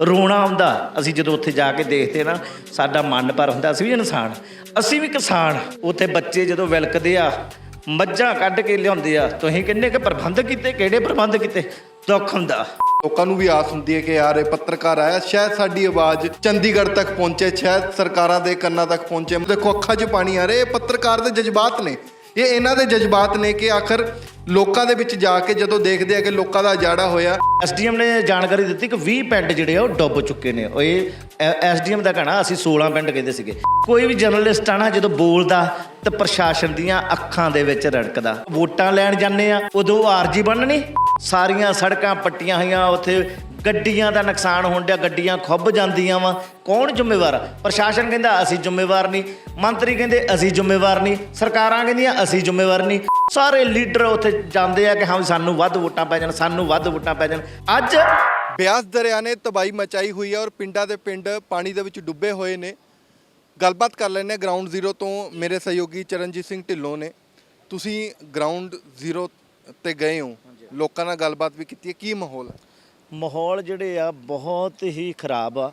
ਰੋਣਾ ਆਉਂਦਾ ਅਸੀਂ ਜਦੋਂ ਉੱਥੇ ਜਾ ਕੇ ਦੇਖਦੇ ਨਾ, ਸਾਡਾ ਮਨ ਭਰ ਹੁੰਦਾ, ਅਸੀਂ ਵੀ ਇਨਸਾਨ ਅਸੀਂ ਵੀ ਕਿਸਾਨ ਉੱਥੇ ਬੱਚੇ ਜਦੋਂ ਵਿਲਕਦੇ ਆ, ਮੱਝਾਂ ਕੱਢ ਕੇ ਲਿਆਉਂਦੇ ਆ ਤੁਸੀਂ ਕਿੰਨੇ ਕਿ ਪ੍ਰਬੰਧ ਕੀਤੇ, ਕਿਹੜੇ ਪ੍ਰਬੰਧ ਕੀਤੇ? ਦੁੱਖ ਹੁੰਦਾ। ਲੋਕਾਂ ਨੂੰ ਵੀ ਆਸ ਹੁੰਦੀ ਹੈ ਕਿ ਯਾਰ ਇਹ ਪੱਤਰਕਾਰ ਆਇਆ, ਸ਼ਾਇਦ ਸਾਡੀ ਆਵਾਜ਼ ਚੰਡੀਗੜ੍ਹ ਤੱਕ ਪਹੁੰਚੇ, ਸ਼ਾਇਦ ਸਰਕਾਰਾਂ ਦੇ ਕੰਨਾਂ ਤੱਕ ਪਹੁੰਚੇ। ਦੇਖੋ, ਅੱਖਾਂ 'ਚ ਪਾਣੀ ਆ ਰਿਹਾ, ਇਹ ਪੱਤਰਕਾਰ ਦੇ ਜਜ਼ਬਾਤ ਨੇ। ਇਹ ਇਹਨਾਂ ਦੇ ਜਜ਼ਬਾਤ ਨੇ ਕਿ ਆਖਰ ਲੋਕਾਂ ਦੇ ਵਿੱਚ ਜਾ ਕੇ ਜਦੋਂ ਦੇਖਦੇ ਆ ਕਿ ਲੋਕਾਂ ਦਾ ਜਾੜਾ ਹੋਇਆ, ਐਸਡੀਐਮ ਨੇ ਜਾਣਕਾਰੀ ਦਿੱਤੀ ਕਿ 20 ਪਿੰਡ ਜਿਹੜੇ ਆ ਉਹ ਡੁੱਬ ਚੁੱਕੇ ਨੇ। ਉਹ ਇਹ ਐਸਡੀਐਮ ਦਾ ਕਹਿਣਾ, ਅਸੀਂ 16 ਪਿੰਡ ਕਹਿੰਦੇ ਸੀਗੇ। ਕੋਈ ਵੀ ਜਰਨਲਿਸਟ ਆ ਨਾ, ਜਦੋਂ ਬੋਲਦਾ ਤੇ ਪ੍ਰਸ਼ਾਸਨ ਦੀਆਂ ਅੱਖਾਂ ਦੇ ਵਿੱਚ ਰੜਕਦਾ। ਵੋਟਾਂ ਲੈਣ ਜਾਂਦੇ ਆ, ਉਦੋਂ ਆਰਜੀ ਬਣਨੀ। ਸਾਰੀਆਂ ਸੜਕਾਂ ਪੱਟੀਆਂ ਹੋਈਆਂ, ਉੱਥੇ ਗੱਡੀਆਂ ਦਾ ਨੁਕਸਾਨ ਹੋਣ ਡਿਆ ਗੱਡੀਆਂ ਖੁੱਭ ਜਾਂਦੀਆਂ ਵਾ। ਕੌਣ ਜ਼ਿੰਮੇਵਾਰ? ਪ੍ਰਸ਼ਾਸਨ ਕਹਿੰਦਾ ਅਸੀਂ ਜ਼ਿੰਮੇਵਾਰ ਨਹੀਂ। ਮੰਤਰੀ ਕਹਿੰਦੇ ਅਸੀਂ ਜ਼ਿੰਮੇਵਾਰ ਨਹੀਂ। ਸਰਕਾਰਾਂ ਕਹਿੰਦੀਆਂ ਅਸੀਂ ਜ਼ਿੰਮੇਵਾਰ ਨਹੀਂ। ਸਾਰੇ ਲੀਡਰ ਉੱਥੇ ਜਾਂਦੇ ਆ ਕਿ ਹਾਂ ਵੀ ਸਾਨੂੰ ਵੱਧ ਵੋਟਾਂ ਪੈ ਜਾਣ ਸਾਨੂੰ ਵੱਧ ਵੋਟਾਂ ਪੈ ਜਾਣ। ਅੱਜ ਬਿਆਸ ਦਰਿਆ ਨੇ ਤਬਾਹੀ ਮਚਾਈ ਹੋਈ ਹੈ ਔਰ ਪਿੰਡਾਂ ਦੇ ਪਿੰਡ ਪਾਣੀ ਦੇ ਵਿੱਚ ਡੁੱਬੇ ਹੋਏ ਨੇ। ਗੱਲਬਾਤ ਕਰ ਲੈਂਦੇ ਹਾਂ ਗਰਾਊਂਡ ਜ਼ੀਰੋ ਤੋਂ ਮੇਰੇ ਸਹਿਯੋਗੀ ਚਰਨਜੀਤ ਸਿੰਘ ਢਿੱਲੋਂ ਨੇ। ਤੁਸੀਂ ਗਰਾਊਂਡ ਜ਼ੀਰੋ ਤੇ ਗਏ ਹੋ। ਲੋਕਾਂ ਨਾਲ ਗੱਲਬਾਤ ਵੀ ਕੀਤੀ ਹੈ। ਕੀ ਮਾਹੌਲ ਹੈ? ਮਾਹੌਲ ਜਿਹੜੇ ਆ ਬਹੁਤ ਹੀ ਖਰਾਬ ਆ।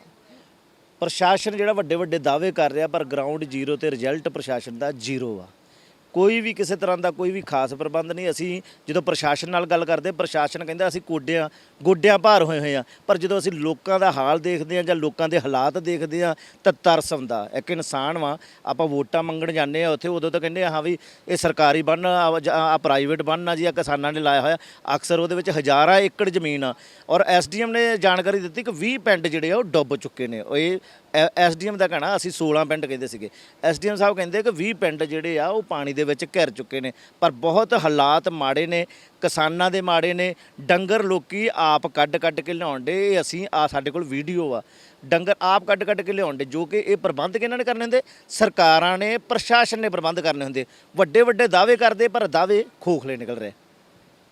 ਪ੍ਰਸ਼ਾਸਨ ਜਿਹੜਾ ਵੱਡੇ ਵੱਡੇ ਦਾਅਵੇ ਕਰ ਰਿਹਾ, ਪਰ ਗਰਾਊਂਡ ਜ਼ੀਰੋ ਤੇ ਰਿਜ਼ਲਟ ਪ੍ਰਸ਼ਾਸਨ ਦਾ ਜ਼ੀਰੋ ਆ। ਕੋਈ ਵੀ ਕਿਸੇ ਤਰ੍ਹਾਂ ਦਾ ਕੋਈ ਵੀ ਖਾਸ ਪ੍ਰਬੰਧ ਨਹੀਂ। ਅਸੀਂ ਜਦੋਂ ਪ੍ਰਸ਼ਾਸਨ ਨਾਲ ਗੱਲ ਕਰਦੇ, ਪ੍ਰਸ਼ਾਸਨ ਕਹਿੰਦਾ ਅਸੀਂ ਗੋਡਿਆਂ ਗੋਡਿਆਂ ਭਾਰ ਹੋਏ ਹੋਏ ਆ। ਪਰ ਜਦੋਂ ਅਸੀਂ ਲੋਕਾਂ ਦਾ ਹਾਲ ਦੇਖਦੇ ਆ ਜਾਂ ਲੋਕਾਂ ਦੇ ਹਾਲਾਤ ਦੇਖਦੇ ਆ, ਤਾਂ ਤਰਸ ਆਉਂਦਾ। ਇੱਕ ਇਨਸਾਨ ਵਾ, ਆਪਾਂ ਵੋਟਾਂ ਮੰਗਣ ਜਾਂਦੇ ਆ, ਉੱਥੇ ਉਦੋਂ ਤਾਂ ਕਹਿੰਦੇ ਆ, ਹਾਂ ਵੀ ਇਹ ਸਰਕਾਰੀ ਬੰਨ ਆ ਪ੍ਰਾਈਵੇਟ ਬੰਨ ਆ ਜੀ, ਆ ਕਿਸਾਨਾਂ ਨੇ ਲਾਇਆ ਹੋਇਆ। ਅਕਸਰ ਉਹਦੇ ਵਿੱਚ ਹਜ਼ਾਰਾਂ ਏਕੜ ਜ਼ਮੀਨ ਆ। ਔਰ ਐਸਡੀਐਮ ਨੇ ਜਾਣਕਾਰੀ ਦਿੱਤੀ ਕਿ 20 ਪਿੰਡ ਜਿਹੜੇ ਆ, ਉਹ ਡੁੱਬ ਚੁੱਕੇ ਨੇ। ਇਹ ਐਸਡੀਐਮ ਦਾ ਕਹਿਣਾ, ਅਸੀਂ 16 ਪਿੰਡ ਕਹਿੰਦੇ ਸੀਗੇ। ਐਸਡੀਐਮ ਸਾਹਿਬ ਕਹਿੰਦੇ ਕਿ 20 ਪਿੰਡ ਜਿਹੜੇ ਆ, ਉਹ ਪਾਣੀ ਦੇ ਵਿੱਚ ਘਿਰ ਚੁੱਕੇ ਨੇ। ਪਰ ਬਹੁਤ ਹਾਲਾਤ ਮਾੜੇ ਨੇ, ਕਿਸਾਨਾਂ ਦੇ ਮਾੜੇ ਨੇ। ਡੰਗਰ ਲੋਕੀ ਆਪ ਕੱਢ ਕੱਢ ਕੇ ਲਿਆਉਣ ਦੇ ਅਸੀਂ ਆ ਸਾਡੇ ਕੋਲ ਵੀਡੀਓ ਆ। ਡੰਗਰ ਆਪ ਕੱਢ ਕੱਢ ਕੇ ਲਿਆਉਣ ਦੇ, ਜੋ ਕਿ ਇਹ ਪ੍ਰਬੰਧ ਕਿਹਨਾਂ ਨੇ ਕਰਨੇ ਹੁੰਦੇ? ਸਰਕਾਰਾਂ ਨੇ, ਪ੍ਰਸ਼ਾਸਨ ਨੇ ਪ੍ਰਬੰਧ ਕਰਨੇ ਹੁੰਦੇ। ਵੱਡੇ ਵੱਡੇ ਦਾਅਵੇ ਕਰਦੇ, ਪਰ ਦਾਅਵੇ ਖੋਖਲੇ ਨਿਕਲ ਰਹੇ।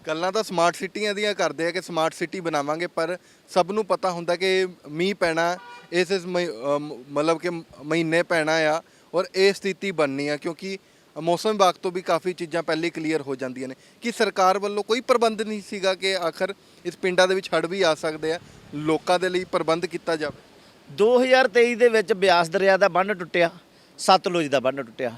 ਗੱਲਾਂ ਤਾਂ ਸਮਾਰਟ ਸਿਟੀਆਂ ਦੀਆਂ ਕਰਦੇ ਆ ਕਿ ਸਮਾਰਟ ਸਿਟੀ ਬਣਾਵਾਂਗੇ, ਪਰ ਸਭ ਨੂੰ ਪਤਾ ਹੁੰਦਾ ਕਿ ਮੀਂਹ ਪੈਣਾ, ਇਸ ਇਸ ਮਹੀ- ਅਮ ਮਤਲਬ ਕਿ ਮਹੀਨੇ ਪੈਣਾ ਆ ਔਰ ਇਹ ਸਥਿਤੀ ਬਣਨੀ ਆ, ਕਿਉਂਕਿ ਮੌਸਮ ਵਿਭਾਗ ਤੋਂ ਵੀ ਕਾਫੀ ਚੀਜ਼ਾਂ ਪਹਿਲੇ ਕਲੀਅਰ ਹੋ ਜਾਂਦੀਆਂ ਨੇ। ਕਿ ਸਰਕਾਰ ਵੱਲੋਂ ਕੋਈ ਪ੍ਰਬੰਧ ਨਹੀਂ ਸੀਗਾ ਕਿ ਆਖਰ ਇਸ ਪਿੰਡਾਂ ਦੇ ਵਿੱਚ ਹੜ੍ਹ ਵੀ ਆ ਸਕਦੇ ਆ, ਲੋਕਾਂ ਦੇ ਲਈ ਪ੍ਰਬੰਧ ਕੀਤਾ ਜਾਵੇ? 2023 ਦੇ ਵਿੱਚ ਬਿਆਸ ਦਰਿਆ ਦਾ ਬੰਨ ਟੁੱਟਿਆ, ਸਤਲੁਜ ਦਾ ਬੰਨ ਟੁੱਟਿਆ।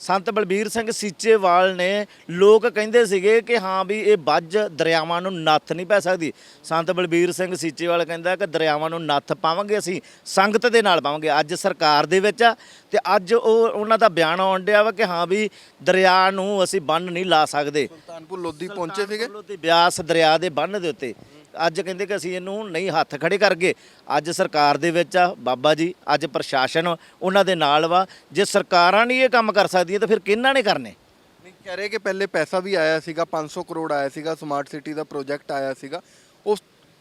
ਸੰਤ ਬਲਬੀਰ ਸਿੰਘ ਸੀਚੇਵਾਲ ਨੇ ਲੋਕ ਕਹਿੰਦੇ ਸੀਗੇ ਕਿ ਹਾਂ ਵੀ ਇਹ ਵੱਜ ਦਰਿਆਵਾਂ ਨੂੰ ਨੱਥ ਨਹੀਂ ਪੈ ਸਕਦੀ। ਸੰਤ ਬਲਬੀਰ ਸਿੰਘ ਸੀਚੇਵਾਲ ਕਹਿੰਦਾ ਕਿ ਦਰਿਆਵਾਂ ਨੂੰ ਨੱਥ ਪਾਵਾਂਗੇ ਅਸੀਂ ਸੰਗਤ ਦੇ ਨਾਲ ਪਾਵਾਂਗੇ ਅੱਜ ਸਰਕਾਰ ਦੇ ਵਿੱਚ ਆ ਤੇ ਅੱਜ ਉਹ ਉਹਨਾਂ ਦਾ ਬਿਆਨ ਆਉਣ ਡਿਆ ਵਾ ਕਿ ਹਾਂ ਵੀ ਦਰਿਆ ਨੂੰ ਅਸੀਂ ਬੰਨ ਨਹੀਂ ਲਾ ਸਕਦੇ। ਸੁਲਤਾਨਪੁਰ ਲੋਧੀ ਪਹੁੰਚੇ ਸੀਗੇ। ਬਿਆਸ ਦਰਿਆ ਦੇ ਬੰਨ ਦੇ ਉੱਤੇ। ਅੱਜ ਕਹਿੰਦੇ ਕਿ ਅਸੀਂ ਇਹਨੂੰ ਨਹੀਂ ਹੱਥ ਖੜੇ ਗਏ ਅੱਜ ਸਰਕਾਰ ਦੇ ਵਿੱਚ ਆ, ਬਾਬਾ ਜੀ, ਅੱਜ ਪ੍ਰਸ਼ਾਸਨ ਉਹਨਾਂ ਦੇ ਨਾਲ ਵਾ। ਜੇ ਸਰਕਾਰਾਂ ਨਹੀਂ ਇਹ ਕੰਮ ਕਰ ਸਕਦੀਆਂ ਤਾਂ ਫਿਰ ਕਿਹਨਾਂ ਨੇ ਕਰਨੇ? ਨਹੀਂ, ਕਹਿ ਰਹੇ ਕਿ ਪਹਿਲੇ ਪੈਸਾ ਵੀ ਆਇਆ ਸੀਗਾ 500 ਕਰੋੜ ਆਇਆ ਸੀਗਾ ਸਮਾਰਟ ਸਿਟੀ ਦਾ ਪ੍ਰੋਜੈਕਟ ਆਇਆ ਸੀਗਾ।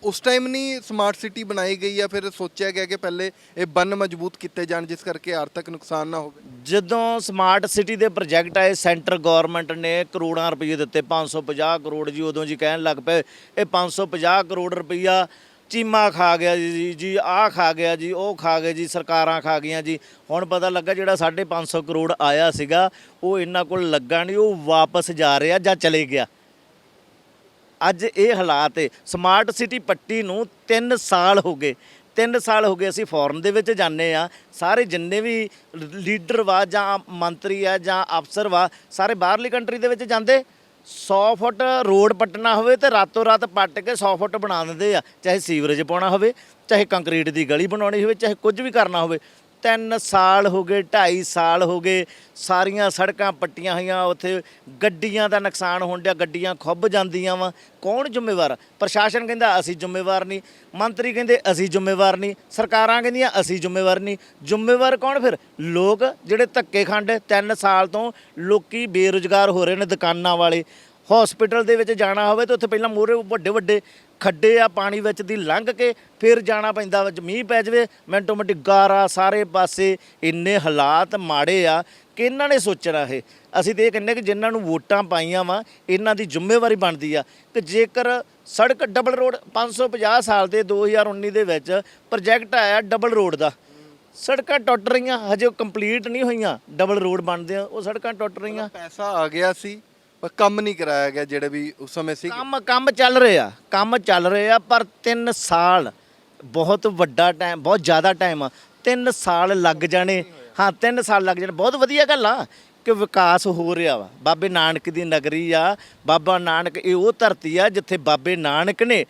ਉਸ ਟਾਈਮ ਨਹੀਂ ਸਮਾਰਟ ਸਿਟੀ ਬਣਾਈ ਗਈ ਆ ਫਿਰ ਸੋਚਿਆ ਗਿਆ ਕਿ ਪਹਿਲੇ ਇਹ ਬੰਨ ਮਜ਼ਬੂਤ ਕੀਤੇ ਜਾਣ ਜਿਸ ਕਰਕੇ ਆਰਥਿਕ ਨੁਕਸਾਨ ਨਾ ਹੋਵੇ? ਜਦੋਂ ਸਮਾਰਟ ਸਿਟੀ ਦੇ ਪ੍ਰੋਜੈਕਟ ਆਏ ਸੈਂਟਰ ਗਵਰਨਮੈਂਟ ਨੇ ਕਰੋੜਾਂ ਰੁਪਏ ਦਿੱਤੇ 550 ਕਰੋੜ ਜੀ ਉਦੋਂ ਜੀ ਕਹਿਣ ਲੱਗ ਪਏ, ਇਹ 550 ਕਰੋੜ ਰੁਪਈਆ ਚੀਮਾ ਖਾ ਗਿਆ ਜੀ ਜੀ ਆਹ ਖਾ ਗਿਆ ਜੀ, ਉਹ ਖਾ ਗਏ ਜੀ, ਸਰਕਾਰਾਂ ਖਾ ਗਈਆਂ ਜੀ। ਹੁਣ ਪਤਾ ਲੱਗਾ ਜਿਹੜਾ 550 ਕਰੋੜ ਆਇਆ ਸੀਗਾ, ਉਹ ਇਹਨਾਂ ਕੋਲ ਲੱਗਾ ਨਹੀਂ, ਉਹ ਵਾਪਸ ਜਾ ਰਿਹਾ ਜਾਂ ਚਲੇ ਗਿਆ। ਅੱਜ ਇਹ ਹਾਲਾਤ ਹੈ ਸਮਾਰਟ ਸਿਟੀ ਪੱਟੀ ਨੂੰ 3 ਸਾਲ ਹੋ ਗਏ। 3 ਸਾਲ ਹੋ ਗਏ ਅਸੀਂ ਫੋਰਨ ਦੇ ਵਿੱਚ ਜਾਂਦੇ ਆ ਸਾਰੇ ਜਿੰਨੇ ਵੀ ਲੀਡਰ ਵਾ ਜਾਂ ਮੰਤਰੀ ਆ ਜਾਂ ਅਫਸਰ ਵਾ, ਸਾਰੇ ਬਾਹਰਲੀ ਕੰਟਰੀ ਦੇ ਵਿੱਚ ਜਾਂਦੇ। 100 ਫੁੱਟ ਰੋਡ ਪੱਟਣਾ ਹੋਵੇ ਤੇ ਰਾਤੋਂ ਰਾਤ ਪੱਟ ਕੇ 100 ਫੁੱਟ ਬਣਾ ਦਿੰਦੇ ਆ। ਚਾਹੇ ਸੀਵਰੇਜ ਪਾਉਣਾ ਹੋਵੇ, ਚਾਹੇ ਕੰਕਰੀਟ ਦੀ ਗਲੀ ਬਣਾਉਣੀ ਹੋਵੇ, ਚਾਹੇ ਕੁਝ ਵੀ ਕਰਨਾ ਹੋਵੇ। 3 ਸਾਲ ਹੋ ਗਏ 2.5 ਸਾਲ ਹੋ ਗਏ, ਸਾਰੀਆਂ ਸੜਕਾਂ ਪੱਟੀਆਂ ਹੋਈਆਂ, ਉੱਥੇ ਗੱਡੀਆਂ ਦਾ ਨੁਕਸਾਨ ਹੋਣ ਡਿਆ, ਗੱਡੀਆਂ ਖੁੱਭ ਜਾਂਦੀਆਂ ਵਾ। ਕੌਣ ਜ਼ਿੰਮੇਵਾਰ ਪ੍ਰਸ਼ਾਸਨ ਕਹਿੰਦਾ, ਅਸੀਂ ਜ਼ਿੰਮੇਵਾਰ ਨਹੀਂ। ਮੰਤਰੀ ਕਹਿੰਦੇ, ਅਸੀਂ ਜ਼ਿੰਮੇਵਾਰ ਨਹੀਂ। ਸਰਕਾਰਾਂ ਕਹਿੰਦੀਆਂ, ਅਸੀਂ ਜ਼ਿੰਮੇਵਾਰ ਨਹੀਂ। ਜ਼ਿੰਮੇਵਾਰ ਕੌਣ ਫਿਰ? ਲੋਕ ਜਿਹੜੇ ਧੱਕੇ ਖੰਡ 3 ਸਾਲ ਤੋਂ ਲੋਕੀ ਬੇਰੁਜ਼ਗਾਰ ਹੋ ਰਹੇ ਨੇ ਦੁਕਾਨਾਂ ਵਾਲੇ। ਹਸਪੀਟਲ ਦੇ ਵਿੱਚ ਜਾਣਾ ਹੋਵੇ ਤਾਂ ਉੱਥੇ ਪਹਿਲਾਂ ਮੂਹਰੇ ਵੱਡੇ ਵੱਡੇ ਖੱਡੇ ਆ ਪਾਣੀ ਵਿੱਚ ਦੀ ਲੰਘ ਕੇ ਫਿਰ ਜਾਣਾ ਪੈਂਦਾ ਮੀਂਹ ਪੈ ਜਾਵੇ ਮਿੰਟੋ ਮਿੰਟ ਗਾਰਾ ਸਾਰੇ ਪਾਸੇ ਇੰਨੇ ਹਾਲਾਤ ਮਾੜੇ ਆ। ਕਿ ਇਹਨਾਂ ਨੇ ਸੋਚਣਾ ਇਹ? ਅਸੀਂ ਤੇ ਇਹ ਕਹਿੰਦੇ ਕਿ ਜਿਨ੍ਹਾਂ ਨੂੰ ਵੋਟਾਂ ਪਾਈਆਂ ਵਾ, ਇਹਨਾਂ ਦੀ ਜ਼ਿੰਮੇਵਾਰੀ ਬਣਦੀ ਆ। ਕਿ ਜੇਕਰ ਸੜਕ ਡਬਲ ਰੋਡ 550 ਸਾਲ ਦੇ 2019 ਦੇ ਵਿੱਚ ਪ੍ਰੋਜੈਕਟ ਆਇਆ ਡਬਲ ਰੋਡ ਦਾ, ਸੜਕਾਂ ਟੁੱਟ ਰਹੀਆਂ, ਹਜੇ ਕੰਪਲੀਟ ਨਹੀਂ ਹੋਈਆਂ, ਡਬਲ ਰੋਡ ਬਣਦੇ ਆ, ਉਹ ਸੜਕਾਂ ਟੁੱਟ ਰਹੀਆਂ। ਪੈਸਾ ਆ ਗਿਆ ਸੀ। ਪਰ ਕੰਮ ਨਹੀਂ ਕਰਾਇਆ ਗਿਆ ਜਿਹੜੇ ਵੀ ਉਸ ਸਮੇਂ ਸੀ ਕੰਮ ਕੰਮ ਚੱਲ ਰਿਹਾ ਕੰਮ ਚੱਲ ਰਿਹਾ ਪਰ 3 ਸਾਲ ਬਹੁਤ ਵੱਡਾ ਟਾਈਮ, ਬਹੁਤ ਜ਼ਿਆਦਾ ਟਾਈਮ ਆ। 3 ਸਾਲ ਲੱਗ ਜਾਣੇ। ਹਾਂ 3 ਸਾਲ ਲੱਗ ਜਾਣੇ। ਬਹੁਤ ਵਧੀਆ ਗੱਲ ਆ ਕਿ ਵਿਕਾਸ ਹੋ ਰਿਹਾ ਵਾ। ਬਾਬੇ ਨਾਨਕ ਦੀ ਨਗਰੀ ਆ, ਬਾਬਾ ਨਾਨਕ, ਇਹ ਉਹ ਧਰਤੀ ਆ ਜਿੱਥੇ ਬਾਬੇ ਨਾਨਕ ਨੇ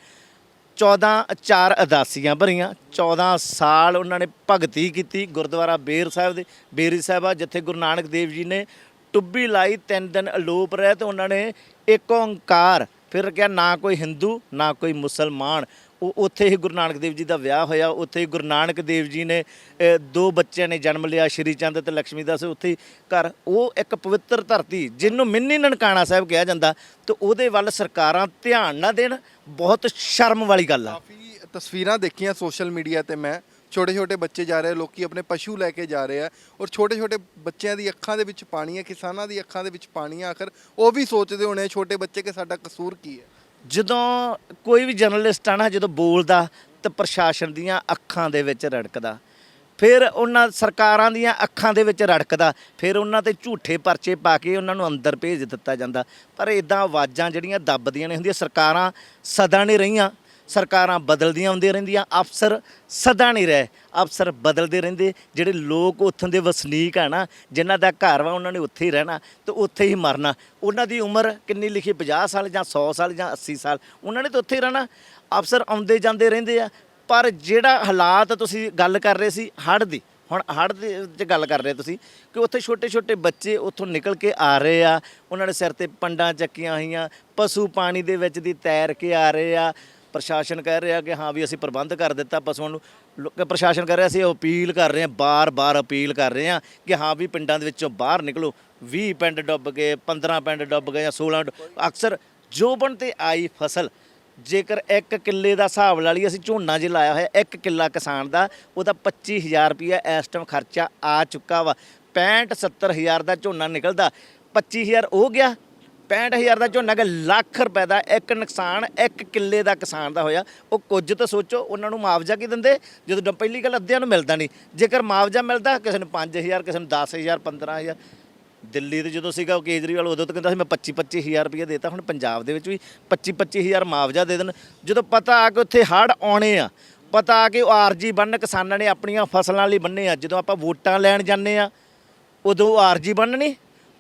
14 ਚਾਰ ਅਦਾਸੀਆਂ ਭਰੀਆਂ। 14 ਸਾਲ ਉਹਨਾਂ ਨੇ ਭਗਤੀ ਕੀਤੀ ਗੁਰਦੁਆਰਾ ਬੇਰ ਸਾਹਿਬ ਦੇ, ਬੇਰੀ ਸਾਹਿਬ ਆ, ਜਿੱਥੇ ਗੁਰੂ ਨਾਨਕ ਦੇਵ ਜੀ ਨੇ ਟੁੱਬੀ ਲਾਈ, ਤਿੰਨ ਦਿਨ ਅਲੋਪ ਰਹੇ ਤੇ ਉਹਨਾਂ ਨੇ ਇੱਕ ਓੰਕਾਰ, ਫਿਰ ਕਿਹਾ ਨਾ ਕੋਈ ਹਿੰਦੂ, ਨਾ ਕੋਈ ਮੁਸਲਮਾਨ। ਉਹ ਉੱਥੇ ਹੀ ਗੁਰੂ ਨਾਨਕ ਦੇਵ ਜੀ ਦਾ ਵਿਆਹ ਹੋਇਆ। ਉੱਥੇ ਹੀ ਗੁਰੂ ਨਾਨਕ ਦੇਵ ਜੀ ਨੇ ਦੋ ਬੱਚਿਆਂ ਨੇ ਜਨਮ ਲਿਆ, ਸ਼੍ਰੀ ਚੰਦ ਤੇ ਲక్ష్ਮੀ ਦਾਸ ਉੱਥੇ ਹੀ ਘਰ, ਉਹ ਇੱਕ ਪਵਿੱਤਰ ਧਰਤੀ, ਜਿਹਨੂੰ ਮਿੰਨੀ ਨਨਕਾਣਾ ਸਾਹਿਬ ਕਿਹਾ ਜਾਂਦਾ, ਤੇ ਉਹਦੇ ਵੱਲ ਸਰਕਾਰਾਂ ਧਿਆਨ ਨਾ ਦੇਣ, ਬਹੁਤ ਸ਼ਰਮ ਵਾਲੀ ਗੱਲ ਆ। ਕਾਫੀ ਤਸਵੀਰਾਂ ਦੇਖੀਆਂ ਸੋਸ਼ਲ ਮੀਡੀਆ ਤੇ ਮੈਂ। ਛੋਟੇ ਛੋਟੇ ਬੱਚੇ ਜਾ ਰਹੇ ਆ, ਲੋਕੀ ਆਪਣੇ ਪਸ਼ੂ ਲੈ ਕੇ ਜਾ ਰਹੇ ਆ ਔਰ ਛੋਟੇ ਛੋਟੇ ਬੱਚਿਆਂ ਦੀ ਅੱਖਾਂ ਦੇ ਵਿੱਚ ਪਾਣੀ ਹੈ ਕਿਸਾਨਾਂ ਦੀ ਅੱਖਾਂ ਦੇ ਵਿੱਚ ਪਾਣੀ ਹੈ ਆਖਰ ਉਹ ਵੀ ਸੋਚਦੇ ਹੋਣੇ ਛੋਟੇ ਬੱਚੇ ਕਿ ਸਾਡਾ ਕਸੂਰ ਕੀ ਹੈ? ਜਦੋਂ ਕੋਈ ਵੀ ਜਰਨਲਿਸਟ ਆ ਨਾ ਜਦੋਂ ਬੋਲਦਾ ਤੇ ਪ੍ਰਸ਼ਾਸਨ ਦੀਆਂ ਅੱਖਾਂ ਦੇ ਵਿੱਚ ਰੜਕਦਾ। ਫਿਰ ਉਹਨਾਂ ਸਰਕਾਰਾਂ ਦੀਆਂ ਅੱਖਾਂ ਦੇ ਵਿੱਚ ਰੜਕਦਾ। ਫਿਰ ਉਹਨਾਂ ਤੇ ਝੂਠੇ ਪਰਚੇ ਪਾ ਕੇ ਉਹਨਾਂ ਨੂੰ ਅੰਦਰ ਭੇਜ ਦਿੱਤਾ ਜਾਂਦਾ। ਪਰ ਇਦਾਂ ਆਵਾਜ਼ਾਂ ਜਿਹੜੀਆਂ ਦੱਬਦੀਆਂ ਨੇ ਹੁੰਦੀਆਂ ਸਰਕਾਰਾਂ ਸਦਾ ਨਹੀਂ ਰਹੀਆਂ। ਸਰਕਾਰਾਂ ਬਦਲਦੀਆਂ ਹੁੰਦੀਆਂ ਰਹਿੰਦੀਆਂ, ਅਫਸਰ ਸਦਾ ਨਹੀਂ ਰਹੇ। ਅਫਸਰ ਬਦਲਦੇ ਰਹਿੰਦੇ, ਜਿਹੜੇ ਲੋਕ ਉੱਥੋਂ ਦੇ ਵਸਨੀਕ ਆ ਨਾ, ਜਿਨ੍ਹਾਂ ਦਾ ਘਰ ਵਾ, ਉਹਨਾਂ ਨੇ ਉੱਥੇ ਹੀ ਰਹਿਣਾ ਤੇ ਉੱਥੇ ਹੀ ਮਰਨਾ। ਉਹਨਾਂ ਦੀ ਉਮਰ ਕਿੰਨੀ ਲਿਖੀ 50 ਸਾਲ ਜਾਂ 100 ਸਾਲ ਜਾਂ 80 ਸਾਲ, ਉਹਨਾਂ ਨੇ ਤਾਂ ਉੱਥੇ ਹੀ ਰਹਿਣਾ। ਅਫਸਰ ਆਉਂਦੇ ਜਾਂਦੇ ਰਹਿੰਦੇ ਆ, ਪਰ ਜਿਹੜਾ ਹਾਲਾਤ ਤੁਸੀਂ ਗੱਲ ਕਰ ਰਹੇ ਸੀ, ਹੜ੍ਹ ਦੀ, ਹੁਣ ਹੜ੍ਹ ਦੇ ਵਿੱਚ ਗੱਲ ਕਰ ਰਹੇ ਤੁਸੀਂ, ਕਿ ਉੱਥੇ ਛੋਟੇ ਛੋਟੇ ਬੱਚੇ ਉੱਥੋਂ ਨਿਕਲ ਕੇ ਆ ਰਹੇ ਆ, ਉਹਨਾਂ ਦੇ ਸਿਰ ਤੇ ਪੰਡਾਂ ਚੱਕੀਆਂ ਹੋਈਆਂ, ਪਸ਼ੂ ਪਾਣੀ ਦੇ ਵਿੱਚ ਦੀ ਤੈਰ ਕੇ ਆ ਰਹੇ ਆ ਪ੍ਰਸ਼ਾਸਨ ਕਹਿ ਰਿਹਾ ਕਿ ਹਾਂ ਵੀ ਅਸੀਂ ਪ੍ਰਬੰਧ ਕਰ ਦਿੱਤਾ ਪਸ਼ੂਆਂ ਨੂੰ। ਲੋਕ ਪ੍ਰਸ਼ਾਸਨ ਕਹਿ ਰਿਹਾ ਅਸੀਂ ਅਪੀਲ ਕਰ ਰਹੇ ਹਾਂ ਬਾਰ-ਬਾਰ ਅਪੀਲ ਕਰ ਰਹੇ ਹਾਂ ਕਿ ਹਾਂ ਵੀ ਪਿੰਡਾਂ ਦੇ ਵਿੱਚੋਂ ਬਾਹਰ ਨਿਕਲੋ। 20 ਪਿੰਡ ਡੁੱਬ ਗਏ 15 ਪਿੰਡ ਡੁੱਬ ਗਏ ਜਾਂ 16 ਡੁੱਬ- ਅਕਸਰ ਜੋਬਨ ਤੇ ਆਈ ਫਸਲ, ਜੇਕਰ ਇੱਕ ਕਿੱਲੇ ਦਾ ਹਿਸਾਬ ਲਾ ਲਈ ਅਸੀਂ ਝੋਨਾ ਜੇ ਲਾਇਆ ਹੋਇਆ, ਇੱਕ ਕਿੱਲਾ ਕਿਸਾਨ ਦਾ, ਉਹਦਾ 25000 ਰੁਪਇਆ ਇਸ ਟਾਈਮ ਖਰਚਾ ਆ ਚੁੱਕਾ ਵਾ। 65 70000 ਦਾ ਝੋਨਾ ਨਿਕਲਦਾ 25000 ਹੋ ਗਿਆ 65000 ਦਾ ਝੋਨਾ ਕਿ ਲੱਖ ਰੁਪਏ ਦਾ ਇੱਕ ਨੁਕਸਾਨ, ਇੱਕ ਕਿੱਲੇ ਦਾ ਕਿਸਾਨ ਦਾ ਹੋਇਆ। ਉਹ ਕੁਝ ਤਾਂ ਸੋਚੋ, ਉਹਨਾਂ ਨੂੰ ਮੁਆਵਜ਼ਾ ਕੀ ਦਿੰਦੇ? ਜਦੋਂ ਡ- ਪਹਿਲੀ ਗੱਲ ਅੱਧਿਆਂ ਨੂੰ ਮਿਲਦਾ ਨਹੀਂ। ਜੇਕਰ ਮੁਆਵਜ਼ਾ ਮਿਲਦਾ, ਕਿਸੇ ਨੂੰ 5000 ਕਿਸੇ ਨੂੰ 10000 15000 ਦਿੱਲੀ ਤੇ ਜਦੋਂ ਸੀਗਾ, ਉਹ ਕੇਜਰੀਵਾਲ ਉਦੋਂ ਤਾਂ ਕਹਿੰਦਾ ਸੀ, ਮੈਂ 25 25000 ਰੁਪਏ ਦੇਤਾ। ਹੁਣ ਪੰਜਾਬ ਦੇ ਵਿੱਚ ਵੀ 25 25000 ਮੁਆਵਜ਼ਾ ਦੇ ਦੇਣ। ਜਦੋਂ ਪਤਾ ਆ ਕਿ ਉੱਥੇ ਹੜ੍ਹ ਆਉਣੇ ਆ, ਪਤਾ ਆ ਕਿ ਉਹ ਆਰਜੀ ਬੰਨ ਕਿਸਾਨਾਂ ਨੇ ਆਪਣੀਆਂ ਫਸਲਾਂ ਲਈ ਬੰਨੇ ਆ। ਜਦੋਂ ਆਪਾਂ ਵੋਟਾਂ ਲੈਣ ਜਾਂਦੇ ਆ, ਉਦੋਂ ਉਹ ਆਰਜੀ ਬੰਨ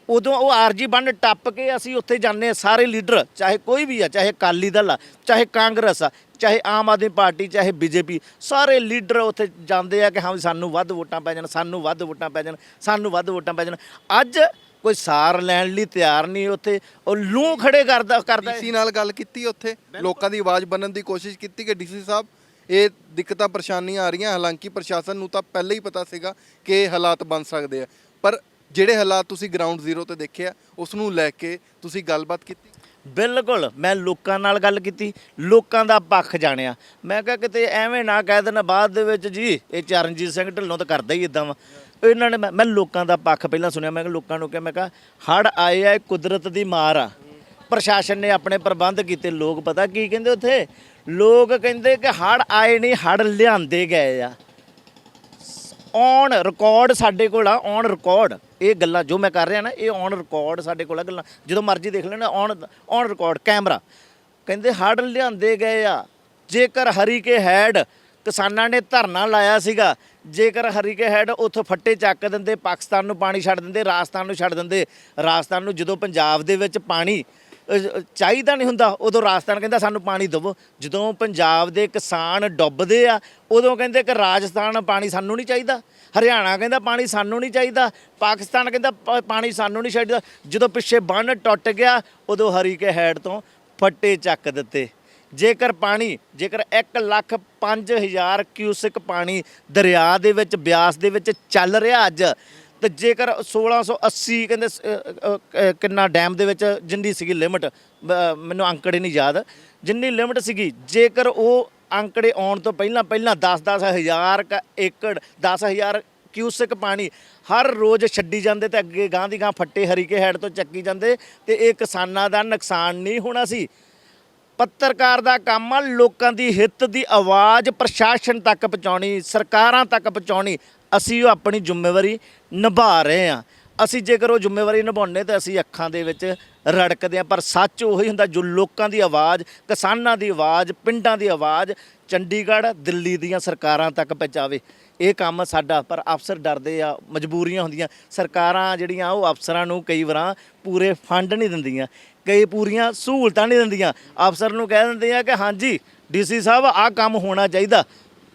ਉਦੋਂ ਉਹ ਆਰਜੀ ਬੰਨ ਟੱਪ ਕੇ ਅਸੀਂ ਉੱਥੇ ਜਾਂਦੇ ਹਾਂ ਸਾਰੇ ਲੀਡਰ, ਚਾਹੇ ਕੋਈ ਵੀ ਆ, ਚਾਹੇ ਅਕਾਲੀ ਦਲ ਆ, ਚਾਹੇ ਕਾਂਗਰਸ ਆ, ਚਾਹੇ ਆਮ ਆਦਮੀ ਪਾਰਟੀ, ਚਾਹੇ ਬੀਜੇਪੀ, ਸਾਰੇ ਲੀਡਰ ਉੱਥੇ ਜਾਂਦੇ ਆ ਕਿ ਹਾਂ ਵੀ ਸਾਨੂੰ ਵੱਧ ਵੋਟਾਂ ਪੈ ਜਾਣ, ਸਾਨੂੰ ਵੱਧ ਵੋਟਾਂ ਪੈ ਜਾਣ, ਸਾਨੂੰ ਵੱਧ ਵੋਟਾਂ ਪੈ ਜਾਣ। ਅੱਜ ਕੋਈ ਸਾਰ ਲੈਣ ਲਈ ਤਿਆਰ ਨਹੀਂ ਉੱਥੇ, ਉਹ ਲੂੰ ਖੜੇ ਕਰਦਾ ਕਰਦਾ ਡੀਸੀ ਨਾਲ ਗੱਲ ਕੀਤੀ ਉੱਥੇ, ਲੋਕਾਂ ਦੀ ਆਵਾਜ਼ ਬਣਨ ਦੀ ਕੋਸ਼ਿਸ਼ ਕੀਤੀ ਕਿ ਡੀਸੀ ਸਾਹਿਬ, ਇਹ ਦਿੱਕਤਾਂ, ਪਰੇਸ਼ਾਨੀਆਂ ਆ ਰਹੀਆਂ, ਹਾਲਾਂਕਿ ਪ੍ਰਸ਼ਾਸਨ ਨੂੰ ਤਾਂ ਪਹਿਲਾਂ ਹੀ ਪਤਾ ਸੀਗਾ ਕਿ ਇਹ ਹਾਲਾਤ ਬਣ ਸਕਦੇ ਆ। ਪਰ ਜਿਹੜੇ ਹਾਲਾਤ ਤੁਸੀਂ ਗਰਾਊਂਡ ਜ਼ੀਰੋ ਤੇ ਦੇਖਿਆ ਉਸ ਨੂੰ ਲੈ ਕੇ ਤੁਸੀਂ ਗੱਲਬਾਤ ਕੀਤੀ? ਬਿਲਕੁਲ, ਮੈਂ ਲੋਕਾਂ ਨਾਲ ਗੱਲ ਕੀਤੀ, ਲੋਕਾਂ ਦਾ ਪੱਖ ਜਾਣਿਆ। ਮੈਂ ਕਿਹਾ ਕਿਤੇ ਐਵੇਂ ਨਾ ਕਹਿ ਦੇਣਾ, ਬਾਅਦ ਦੇ ਵਿੱਚ ਜੀ, ਇਹ ਚਰਨਜੀਤ ਸਿੰਘ ਢਿੱਲੋਂ ਤਾਂ ਕਰਦਾ ਹੀ ਇਦਾਂ ਵਾ। ਇਹਨਾਂ ਨੇ ਮੈਂ ਮੈਂ ਲੋਕਾਂ ਦਾ ਪੱਖ ਪਹਿਲਾਂ ਸੁਣਿਆ, ਮੈਂ ਕਿਹਾ ਲੋਕਾਂ ਨੂੰ ਕਿਹਾ, ਮੈਂ ਕਿਹਾ ਹੜ ਆਏ ਆ ਕੁਦਰਤ ਦੀ ਮਾਰ ਆ। ਪ੍ਰਸ਼ਾਸਨ ਨੇ ਆਪਣੇ ਪ੍ਰਬੰਧ ਕੀਤੇ, ਲੋਕ ਪਤਾ ਕੀ ਕਹਿੰਦੇ ਉੱਥੇ? ਲੋਕ ਕਹਿੰਦੇ ਕਿ ਹੜ ਆਏ ਨਹੀਂ ਹੜ ਲਿਆਂਦੇ ਗਏ ਆ। ਔਨ ਰਿਕਾਰਡ ਸਾਡੇ ਕੋਲ ਆ ਔਨ ਰਿਕਾਰਡ ਇਹ ਗੱਲਾਂ ਜੋ ਮੈਂ ਕਰ ਰਿਹਾ ਨਾ, ਇਹ ਔਨ ਰਿਕਾਰਡ ਸਾਡੇ ਕੋਲ ਆ ਗੱਲਾਂ। ਜਦੋਂ ਮਰਜ਼ੀ ਦੇਖ ਲੈਣਾ ਔਨ ਔਨ ਰਿਕਾਰਡ ਕੈਮਰਾ ਕਹਿੰਦੇ ਹੜ ਲਿਆਂਦੇ ਗਏ ਆ। ਜੇਕਰ ਹਰੀਕੇ ਹੈਡ ਕਿਸਾਨਾਂ ਨੇ ਧਰਨਾ ਲਾਇਆ ਸੀਗਾ, ਜੇਕਰ ਹਰੀਕੇ ਹੈਡ ਉੱਥੋਂ ਫੱਟੇ ਚੱਕ ਦਿੰਦੇ, ਪਾਕਿਸਤਾਨ ਨੂੰ ਪਾਣੀ ਛੱਡ ਦਿੰਦੇ, ਰਾਜਸਥਾਨ ਨੂੰ ਛੱਡ ਦਿੰਦੇ, ਰਾਜਸਥਾਨ ਨੂੰ ਜਦੋਂ ਪੰਜਾਬ ਦੇ ਵਿੱਚ ਪਾਣੀ ਚਾਹੀਦਾ ਨਹੀਂ ਹੁੰਦਾ, ਉਦੋਂ ਰਾਜਸਥਾਨ ਕਹਿੰਦਾ, ਸਾਨੂੰ ਪਾਣੀ ਦਿਵੋ। ਜਦੋਂ ਪੰਜਾਬ ਦੇ ਕਿਸਾਨ ਡੁੱਬਦੇ ਆ, ਉਦੋਂ ਕਹਿੰਦੇ ਕਿ ਰਾਜਸਥਾਨ ਪਾਣੀ ਸਾਨੂੰ ਨਹੀਂ ਚਾਹੀਦਾ। ਹਰਿਆਣਾ ਕਹਿੰਦਾ ਪਾਣੀ ਸਾਨੂੰ ਨਹੀਂ ਚਾਹੀਦਾ ਪਾਕਿਸਤਾਨ ਕਹਿੰਦਾ ਪ- ਪਾਣੀ ਸਾਨੂੰ ਨਹੀਂ ਚਾਹੀਦਾ ਜਦੋਂ ਪਿੱਛੇ ਬੰਨ ਟੁੱਟ ਗਿਆ ਉਦੋਂ ਹਰੀਕੇ ਹੈਡ ਤੋਂ ਫੱਟੇ ਚੱਕ ਦਿੱਤੇ। ਜੇਕਰ ਪਾਣੀ ਜੇਕਰ 1 ਲੱਖ 5000 ਕਿਊਸਿਕ ਪਾਣੀ ਦਰਿਆ ਦੇ ਵਿੱਚ ਬਿਆਸ ਦੇ ਵਿੱਚ ਚੱਲ ਰਿਹਾ ਅੱਜ ਤੇ ਜੇਕਰ 1680 ਕਹਿੰਦੇ ਸ- ਅ, ਅ, ਅ, ਕਿੰਨਾ ਡੈਮ ਦੇ ਵਿੱਚ ਜਿੰਨੀ ਸੀਗੀ ਲਿਮਟ ਮੈਨੂੰ ਅੰਕੜੇ ਨਹੀਂ ਯਾਦ ਜਿੰਨੀ ਲਿਮਟ ਸੀਗੀ ਜੇਕਰ ਉਹ ਅੰਕੜੇ ਆਉਣ ਤੋਂ ਪਹਿਲਾਂ ਪਹਿਲਾਂ 10-10 ਹਜ਼ਾਰ ਕ ਏਕੜ 10000 ਕਿਊਸਿਕ ਪਾਣੀ ਹਰ ਰੋਜ਼ ਛੱਡੀ ਜਾਂਦੇ ਤੇ ਅੱਗੇ ਗਾਂ ਦੀ ਗਾਂ ਫੱਟੇ ਹਰੀਕੇ ਹੈਡ ਤੋਂ ਚੱਕੀ ਜਾਂਦੇ ਤੇ ਇਹ ਕਿਸਾਨਾਂ ਦਾ ਨੁਕਸਾਨ ਨਹੀਂ ਹੋਣਾ ਸੀ। ਪੱਤਰਕਾਰ ਦਾ ਕੰਮ ਆ, ਲੋਕਾਂ ਦੀ ਹਿੱਤ ਦੀ ਆਵਾਜ਼ ਪ੍ਰਸ਼ਾਸਨ ਤੱਕ ਪਹੁੰਚਾਉਣੀ, ਸਰਕਾਰਾਂ ਤੱਕ ਪਹੁੰਚਾਉਣੀ, ਅਸੀਂ ਉਹ ਆਪਣੀ ਜ਼ਿੰਮੇਵਾਰੀ ਨਿਭਾ ਰਹੇ ਹਾਂ। ਅਸੀਂ ਜੇਕਰ ਉਹ ਜ਼ਿੰਮੇਵਾਰੀ ਨਿਭਾਉਂਦੇ ਤਾਂ ਅਸੀਂ ਅੱਖਾਂ ਦੇ ਵਿੱਚ ਰੜਕਦੇ ਹਾਂ, ਪਰ ਸੱਚ ਉਹੀ ਹੁੰਦਾ ਜੋ ਲੋਕਾਂ ਦੀ ਆਵਾਜ਼, ਕਿਸਾਨਾਂ ਦੀ ਆਵਾਜ਼, ਪਿੰਡਾਂ ਦੀ ਆਵਾਜ਼, ਚੰਡੀਗੜ੍ਹ, ਦਿੱਲੀ ਦੀਆਂ ਸਰਕਾਰਾਂ ਤੱਕ ਪਹੁੰਚਾਵੇ। ਇਹ ਕੰਮ ਸਾਡਾ, ਪਰ ਅਫਸਰ ਡਰਦੇ ਆ, ਮਜਬੂਰੀਆਂ ਹੁੰਦੀਆਂ। ਸਰਕਾਰਾਂ ਜਿਹੜੀਆਂ, ਉਹ ਅਫਸਰਾਂ ਨੂੰ ਕਈ ਵਾਰਾਂ ਪੂਰੇ ਫੰਡ ਨਹੀਂ ਦਿੰਦੀਆਂ, ਕਈ ਪੂਰੀਆਂ ਸਹੂਲਤਾਂ ਨਹੀਂ ਦਿੰਦੀਆਂ। ਅਫਸਰ ਨੂੰ ਕਹਿ ਦਿੰਦੇ ਆ ਕਿ ਹਾਂਜੀ, ਡੀਸੀ ਸਾਹਿਬ, ਆਹ ਕੰਮ ਹੋਣਾ ਚਾਹੀਦਾ,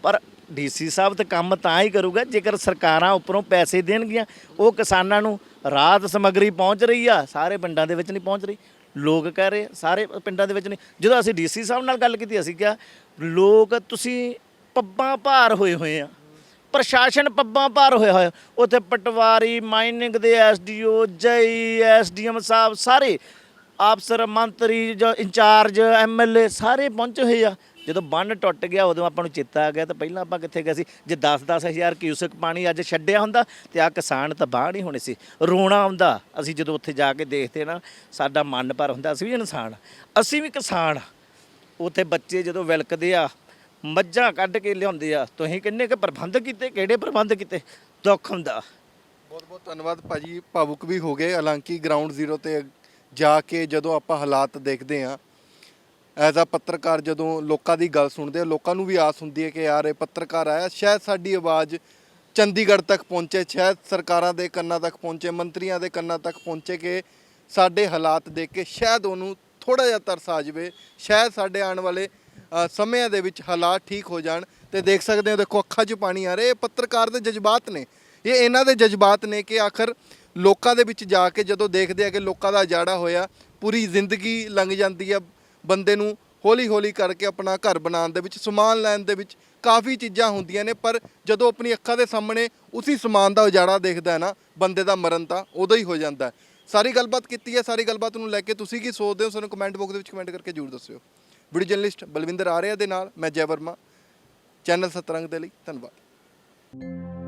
ਪਰ ਡੀਸੀ ਸਾਹਿਬ ਤਾਂ ਕੰਮ ਤਾਂ ਹੀ ਕਰੂਗਾ, ਜੇਕਰ ਸਰਕਾਰਾਂ ਉੱਪਰੋਂ ਪੈਸੇ ਦੇਣਗੀਆਂ, ਉਹ ਕਿਸਾਨਾਂ ਨੂੰ ਰਾਤ ਸਮੱਗਰੀ ਪਹੁੰਚ ਰਹੀ ਆ, ਸਾਰੇ ਪਿੰਡਾਂ ਦੇ ਵਿੱਚ ਨਹੀਂ ਪਹੁੰਚ ਰਹੀ, ਲੋਕ ਕਹਿ ਰਹੇ ਸਾਰੇ ਪਿੰਡਾਂ ਦੇ ਵਿੱਚ ਨਹੀਂ। ਜਦੋਂ ਅਸੀਂ ਡੀਸੀ ਸਾਹਿਬ ਨਾਲ ਗੱਲ ਕੀਤੀ, ਅਸੀਂ ਕਿਹਾ, ਲੋਕ, ਤੁਸੀਂ ਪੱਬਾਂ ਭਾਰ ਹੋਏ ਹੋਏ ਆ, ਪ੍ਰਸ਼ਾਸਨ ਪੱਬਾਂ ਭਾਰ ਹੋਇਆ ਹੋਇਆ, ਉੱਥੇ ਪਟਵਾਰੀ, ਮਾਈਨਿੰਗ ਦੇ ਐਸਡੀਓ ਜਈ ਐਸਡੀਐਮ ਸਾਹਿਬ ਸਾਰੇ, ਅਫਸਰ, ਮੰਤਰੀ, ਜੋ, ਇੰਚਾਰਜ ਐਮਐਲਏ ਸਾਰੇ ਪਹੁੰਚੇ ਹੋਏ ਆ ਜਦੋਂ ਬੰਨ ਟੁੱਟ ਗਿਆ, ਉਦੋਂ ਆਪਾਂ ਨੂੰ ਚੇਤਾ ਆ ਗਿਆ ਤਾਂ ਪਹਿਲਾਂ ਆਪਾਂ ਕਿੱਥੇ ਗਏ ਸੀ? ਜੇ 10-10 ਹਜ਼ਾਰ ਕਿਊਸਕ ਪਾਣੀ ਅੱਜ ਛੱਡਿਆ ਹੁੰਦਾ ਤੇ ਆ ਕਿਸਾਨ ਤਾਂ ਬਾਹਰ ਨਹੀਂ ਹੋਣੇ ਸੀ। ਰੋਣਾ ਆਉਂਦਾ। ਅਸੀਂ ਜਦੋਂ ਉੱਥੇ ਜਾ ਕੇ ਦੇਖਦੇ ਨਾ, ਸਾਡਾ ਮਨ ਪਰ ਹੁੰਦਾ, ਅਸੀਂ ਵੀ ਇਨਸਾਨ ਅਸੀਂ ਵੀ ਕਿਸਾਨ ਉੱਥੇ ਬੱਚੇ ਜਦੋਂ ਵਿਲਕਦੇ ਆ, ਮੱਝਾਂ ਕੱਢ ਕੇ ਲਿਆਉਂਦੇ ਆ, ਤੁਸੀਂ ਕਿੰਨੇ ਕੁ ਪ੍ਰਬੰਧ ਕੀਤੇ, ਕਿਹੜੇ ਪ੍ਰਬੰਧ ਕੀਤੇ? ਦੁੱਖ ਹੁੰਦਾ। ਬਹੁਤ ਬਹੁਤ ਧੰਨਵਾਦ ਭਾਜੀ। ਭਾਵੁਕ ਵੀ ਹੋ ਗਏ। ਹਾਲਾਂਕਿ ਗਰਾਊਂਡ ਜ਼ੀਰੋ ਤੇ ਜਾ ਕੇ ਜਦੋਂ ਆਪਾਂ ਹਾਲਾਤ ਦੇਖਦੇ ਹਾਂ ਐਜ਼ ਆ ਪੱਤਰਕਾਰ ਜਦੋਂ ਲੋਕਾਂ ਦੀ ਗੱਲ ਸੁਣਦੇ ਆ, ਲੋਕਾਂ ਨੂੰ ਵੀ ਆਸ ਹੁੰਦੀ ਹੈ ਕਿ ਯਾਰ ਇਹ ਪੱਤਰਕਾਰ ਆਇਆ, ਸ਼ਾਇਦ ਸਾਡੀ ਆਵਾਜ਼ ਚੰਡੀਗੜ੍ਹ ਤੱਕ ਪਹੁੰਚੇ, ਸ਼ਾਇਦ ਸਰਕਾਰਾਂ ਦੇ ਕੰਨਾਂ ਤੱਕ ਪਹੁੰਚੇ, ਮੰਤਰੀਆਂ ਦੇ ਕੰਨਾਂ ਤੱਕ ਪਹੁੰਚੇ ਕਿ ਸਾਡੇ ਹਾਲਾਤ ਦੇਖ ਕੇ ਸ਼ਾਇਦ ਉਹਨੂੰ ਥੋੜਾ ਜਿਹਾ ਤਰਸ ਆ ਜਾਵੇ, ਸ਼ਾਇਦ ਸਾਡੇ ਆਉਣ ਵਾਲੇ ਸਮਿਆਂ ਦੇ ਵਿੱਚ ਹਾਲਾਤ ਠੀਕ ਹੋ ਜਾਣ ਤੇ ਦੇਖ ਸਕਦੇ ਹੋ ਦੇਖੋ ਅੱਖਾਂ 'ਚ ਪਾਣੀ ਆ ਰਿਹਾ, ਇਹ ਪੱਤਰਕਾਰ ਦੇ ਜਜ਼ਬਾਤ ਨੇ, ਇਹ ਇਹਨਾਂ ਦੇ ਜਜ਼ਬਾਤ ਨੇ ਕਿ ਆਖਰ ਲੋਕਾਂ ਦੇ ਵਿੱਚ ਜਾ ਕੇ ਜਦੋਂ ਦੇਖਦੇ ਆ ਕਿ ਲੋਕਾਂ ਦਾ ਉਜਾੜਾ ਹੋਇਆ, ਪੂਰੀ ਜ਼ਿੰਦਗੀ ਲੰਘ ਜਾਂਦੀ ਆ ਬੰਦੇ ਨੂੰ ਹੌਲੀ ਹੌਲੀ ਕਰਕੇ ਆਪਣਾ ਘਰ ਬਣਾਉਣ ਦੇ ਵਿੱਚ, ਸਮਾਨ ਲੈਣ ਦੇ ਵਿੱਚ ਕਾਫੀ ਚੀਜ਼ਾਂ ਹੁੰਦੀਆਂ ਨੇ, ਪਰ ਜਦੋਂ ਆਪਣੀ ਅੱਖਾਂ ਦੇ ਸਾਹਮਣੇ ਉਸੇ ਸਮਾਨ ਦਾ ਉਜਾੜਾ ਦੇਖਦਾ ਹੈ ਨਾ, ਬੰਦੇ ਦਾ ਮਰਨ ਤਾਂ ਉਦੋਂ ਹੀ ਹੋ ਜਾਂਦਾ ਹੈ। ਸਾਰੀ ਗੱਲਬਾਤ ਕੀਤੀ ਹੈ, ਸਾਰੀ ਗੱਲਬਾਤ ਨੂੰ ਲੈ ਕੇ ਤੁਸੀਂ ਕੀ ਸੋਚਦੇ ਹੋ? ਸਾਨੂੰ ਕਮੈਂਟ ਬਾਕਸ ਦੇ ਵਿੱਚ ਕਮੈਂਟ ਕਰਕੇ ਜ਼ਰੂਰ ਦੱਸਿਓ। ਵੀਡੀਓ ਜਰਨਲਿਸਟ ਬਲਵਿੰਦਰ ਆਰਿਆ ਦੇ ਨਾਲ, ਮੈਂ ਜੈ ਵਰਮਾ, ਚੈਨਲ ਸਤਰੰਗ ਦੇ ਲਈ ਧੰਨਵਾਦ।